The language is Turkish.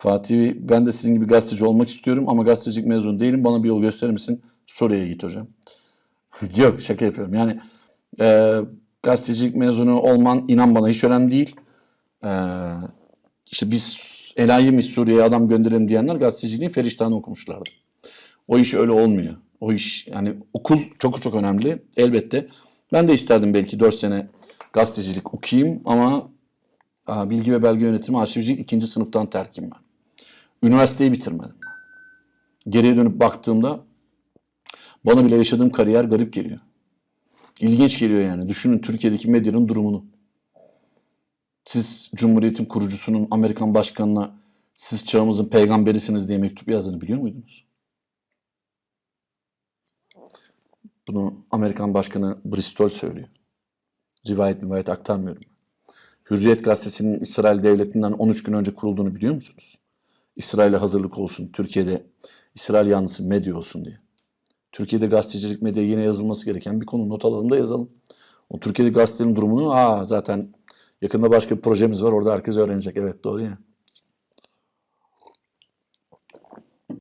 Fatih ben de sizin gibi gazeteci olmak istiyorum ama gazetecilik mezunu değilim. Bana bir yol gösterir misin? Suriye'ye git hocam. Yok şaka yapıyorum. Yani e, gazetecilik mezunu olman inan bana hiç önemli değil. E, işte biz enayi Suriye'ye adam gönderelim diyenler gazeteciliğin feriştahını okumuşlardı. O iş öyle olmuyor. O iş yani okul çok çok önemli elbette. Ben de isterdim belki 4 sene gazetecilik okuyayım ama aa, bilgi ve belge yönetimi arşivcilik ikinci sınıftan terkim ben. Üniversiteyi bitirmedim. Geriye dönüp baktığımda bana bile yaşadığım kariyer garip geliyor. İlginç geliyor yani. Düşünün Türkiye'deki medyanın durumunu. Siz Cumhuriyet'in kurucusunun Amerikan başkanına siz çağımızın peygamberisiniz diye mektup yazdığını biliyor muydunuz? Bunu Amerikan Başkanı Bristol söylüyor. Rivayet rivayet aktarmıyorum. Hürriyet Gazetesi'nin İsrail Devleti'nden 13 gün önce kurulduğunu biliyor musunuz? İsrail'e hazırlık olsun, Türkiye'de İsrail yanlısı medya olsun diye. Türkiye'de gazetecilik medya yine yazılması gereken bir konu. Not alalım da yazalım. O Türkiye'de gazetelerin durumunu aa zaten yakında başka bir projemiz var. Orada herkes öğrenecek. Evet doğru ya.